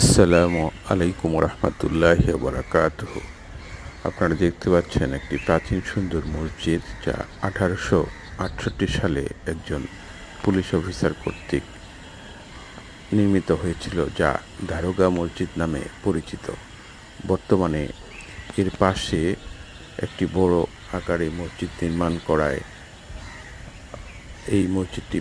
আসসালামু আলাইকুম রহমতুল্লাহ বরাকাত আপনারা দেখতে পাচ্ছেন একটি প্রাচীন সুন্দর মসজিদ, যা আঠারোশো আটষট্টি সালে একজন পুলিশ অফিসার কর্তৃক নির্মিত হয়েছিল, যা দারোগা মসজিদ নামে পরিচিত। বর্তমানে এর পাশে একটি বড় আকারে মসজিদ নির্মাণ করায় এই মসজিদটি